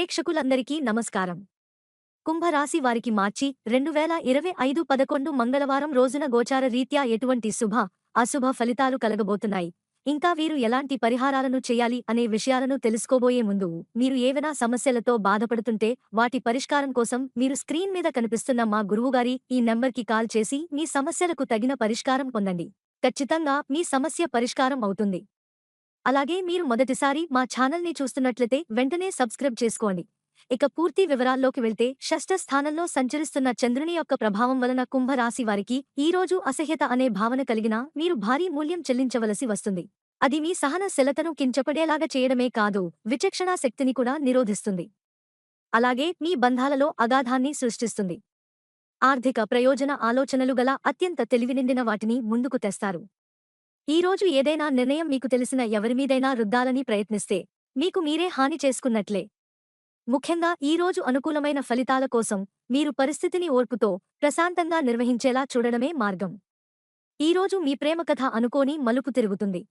ప్రేక్షకులందరికీ నమస్కారం. కుంభరాశి వారికి మార్చి రెండు వేల ఇరవై ఐదు పదకొండు మంగళవారం రోజున గోచార రీత్యా ఎటువంటి శుభ అశుభ ఫలితాలు కలగబోతున్నాయి. ఇంకా వీరు ఎలాంటి పరిహారాలను చేయాలి అనే విషయాలను తెలుసుకోబోయే ముందు మీరు ఏవైనా సమస్యలతో బాధపడుతుంటే వాటి పరిష్కారం కోసం మీరు స్క్రీన్ మీద కనిపిస్తున్న మా గురువుగారి ఈ నెంబర్కి కాల్ చేసి మీ సమస్యలకు తగిన పరిష్కారం పొందండి. ఖచ్చితంగా మీ సమస్య పరిష్కారం అవుతుంది. అలాగే మీరు మొదటిసారి మా ఛానల్ని చూస్తున్నట్లయితే వెంటనే సబ్స్క్రైబ్ చేసుకోండి. ఇక పూర్తి వివరాల్లోకి వెళ్తే షష్ఠ స్థానంలో సంచరిస్తున్న చంద్రుని యొక్క ప్రభావం వలన కుంభరాశి వారికి ఈ రోజు అసహ్యత అనే భావన కలిగినా మీరు భారీ మూల్యం చెల్లించవలసి వస్తుంది. అది మీ సహన శిలతను కించపడేలాగా చేయడమే కాదు విచక్షణా శక్తిని కూడా నిరోధిస్తుంది. అలాగే మీ బంధాలలో అగాధాన్ని సృష్టిస్తుంది. ఆర్థిక ప్రయోజన ఆలోచనలు గల అత్యంత తెలివినిండిన వాటిని ముందుకు తెస్తారు. ఈ రోజు ఏదైనా నిర్ణయం మీకు తెలిసిన ఎవరిమీదైనా రుద్దాలని ప్రయత్నిస్తే మీకు మీరే హాని చేసుకున్నట్లే. ముఖ్యంగా ఈ రోజు అనుకూలమైన ఫలితాల కోసం మీరు పరిస్థితిని ఓర్పుతో ప్రశాంతంగా నిర్వహించేలా చూడడమే మార్గం. ఈరోజు మీ ప్రేమ కథ అనుకోని మలుపు తిరుగుతుంది.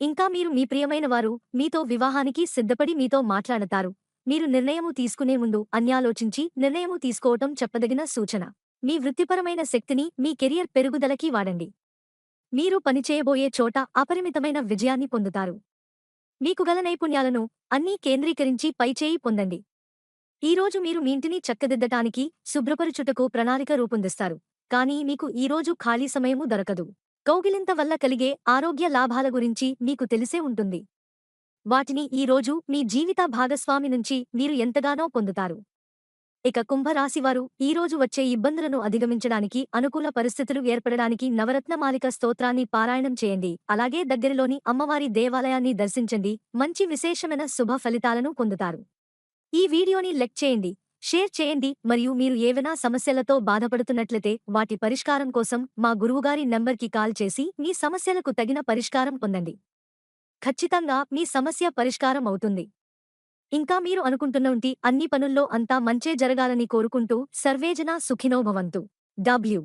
ఇంకా మీరు మీ ప్రియమైన వారు మీతో వివాహానికి సిద్ధపడి మీతో మాట్లాడతారు. మీరు నిర్ణయము తీసుకునే ముందు అన్యాలోచించి నిర్ణయము తీసుకోవటం చెప్పదగిన సూచన. మీ వృత్తిపరమైన శక్తిని మీ కెరియర్ పెరుగుదలకి వాడండి. మీరు పనిచేయబోయే చోట అపరిమితమైన విజయాన్ని పొందుతారు. మీకు గల నైపుణ్యాలను అన్నీ కేంద్రీకరించి పైచేయి పొందండి. ఈరోజు మీరు మీ ఇంటిని చక్కదిద్దటానికి శుభ్రపరుచుటకు ప్రణాళిక రూపొందిస్తారు. కానీ మీకు ఈరోజు ఖాళీ సమయము దొరకదు. కౌగిలింత వల్ల కలిగే ఆరోగ్య లాభాల గురించి మీకు తెలిసే ఉంటుంది. వాటిని ఈరోజు మీ జీవిత భాగస్వామి నుంచి మీరు ఎంతగానో పొందుతారు. ఇక కుంభరాశివారు ఈరోజు వచ్చే ఇబ్బందులను అధిగమించడానికి అనుకూల పరిస్థితులు ఏర్పడడానికి నవరత్నమాలిక స్తోత్రాన్ని పారాయణం చేయండి. అలాగే దగ్గరలోని అమ్మవారి దేవాలయాన్ని దర్శించండి. మంచి విశేషమైన శుభ ఫలితాలను పొందుతారు. ఈ వీడియోని లెక్ చేయండి షేర్ చేయండి మరియు మీరు ఏవైనా సమస్యలతో బాధపడుతున్నట్లయితే వాటి పరిష్కారం కోసం మా గురువుగారి నంబర్కి కాల్ చేసి మీ సమస్యలకు తగిన పరిష్కారం పొందండి. ఖచ్చితంగా మీ సమస్య పరిష్కారం అవుతుంది. ఇంకా మీరు అనుకుంటున్నవంటి అన్ని పనుల్లో అంతా మంచే జరగాలని కోరుకుంటూ సర్వేజన సుఖినోభవంతు డబ్ల్యూ.